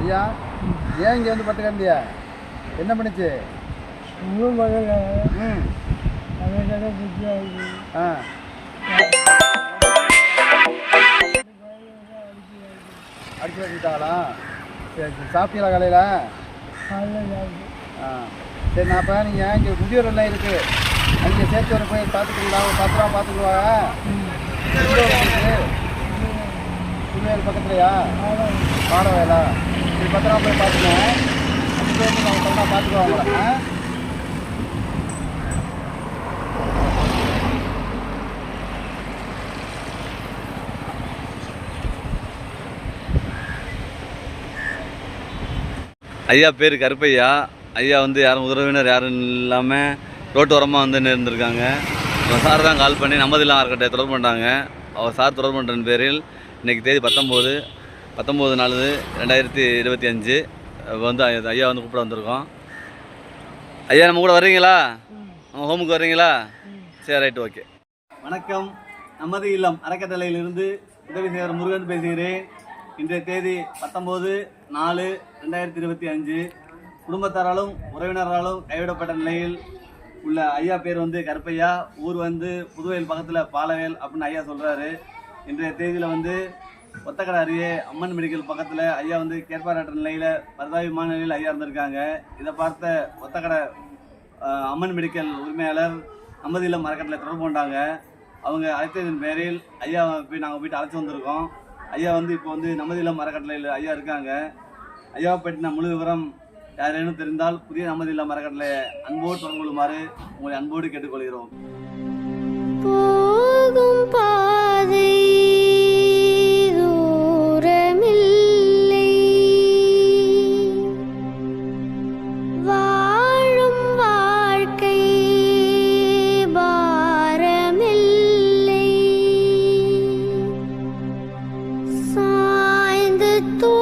ஐயா ஏன் இங்கே வந்து பட்டு கிடந்தியா என்ன பண்ணிச்சு? ஒன்றும் பண்ணல ம். ஆ. அடிச்சு வச்சுட்டாங்களா சரி சரி. சாப்பிட்டீங்களா காலையில்? ஆ. சரி நான் அப்போ நீங்கள் இங்கே முதியோர் எல்லாம் இருக்குது அங்கே சேர்த்து வர போய் பார்த்துக்கிறீங்களா? ஒரு பத்திரமா ரூபா பார்த்துக்குவாங்க புதுவேல் பக்கத்துலையா? பாட வேலை? பத்து ரூபா போய் பார்த்துக்கோங்க. அப்படி வந்து அவங்க கரெக்டாக பார்த்துக்குவாங்க ஆ? ஐயா பேர் கருப்பையா. ஐயா வந்து யாரும் உறவினர் யாரும் இல்லாமல் ரோட்டு ஓரமாக வந்து இருந்திருக்காங்க அவர் சார் தான் கால் பண்ணி நம்மதில்லாம் இருக்கட்டை தொடர்பு பண்ணிட்டாங்க. அவர் சார் தொடர்பு பண்ணுறன் பேரில் இன்றைக்கி தேதி பத்தொம்போது. பத்தொம்போது நாலு ரெண்டாயிரத்தி இருபத்தி அஞ்சு வந்து ஐயா- ஐயா வந்து கூப்பிட வந்திருக்கோம். ஐயா நம்ம கூட வர்றீங்களா? நம்ம ஹோமுக்கு வர்றீங்களா? சரி ரைட் ஓகே வணக்கம். நமது இல்லம் அறக்கட்டளையிலிருந்து உதவி செய்கிற முருகன் பேசுகிறேன். இன்றைய தேதி பத்தொம்போது நாலு ரெண்டாயிரத்தி இருபத்தி அஞ்சு. குடும்பத்தாராலும் உறவினராலும் கைவிடப்பட்ட நிலையில் உள்ள ஐயா பேர் வந்து கருப்பையா. ஊர் வந்து புதுவையில் பக்கத்தில் பாலவேல் அப்படின்னு ஐயா சொல்கிறாரு இன்றைய தேதியில் வந்து ஒத்தக்கடை அருகே அம்மன் மெடிக்கல் பக்கத்தில் ஐயா வந்து கேட்பாராட்ட நிலையில் பரதாபிமான நிலையில் ஐயா இருந்திருக்காங்க. இதை பார்த்த ஒத்தக்கடை அம்மன் மெடிக்கல் உரிமையாளர் அம்பதியில் மரக்கட்டில் தொடர்பு கொண்டாங்க. அவங்க அழைத்ததன் பேரில் ஐயா போய் நாங்கள் போயிட்டு அழைச்சி வந்திருக்கோம். ஐயா வந்து இப்போ வந்து நமதில்லம் மரக்கட்டளையில் ஐயா இருக்காங்க. ஐயாவை பற்றின முழு விவரம் யாரேனும் தெரிந்தால் புதிய நமதில்லம் மரக்கட்டளை அன்போடு தொடர்பு கொள்ளுமாறு உங்களை அன்போடு கேட்டுக்கொள்கிறோம். tú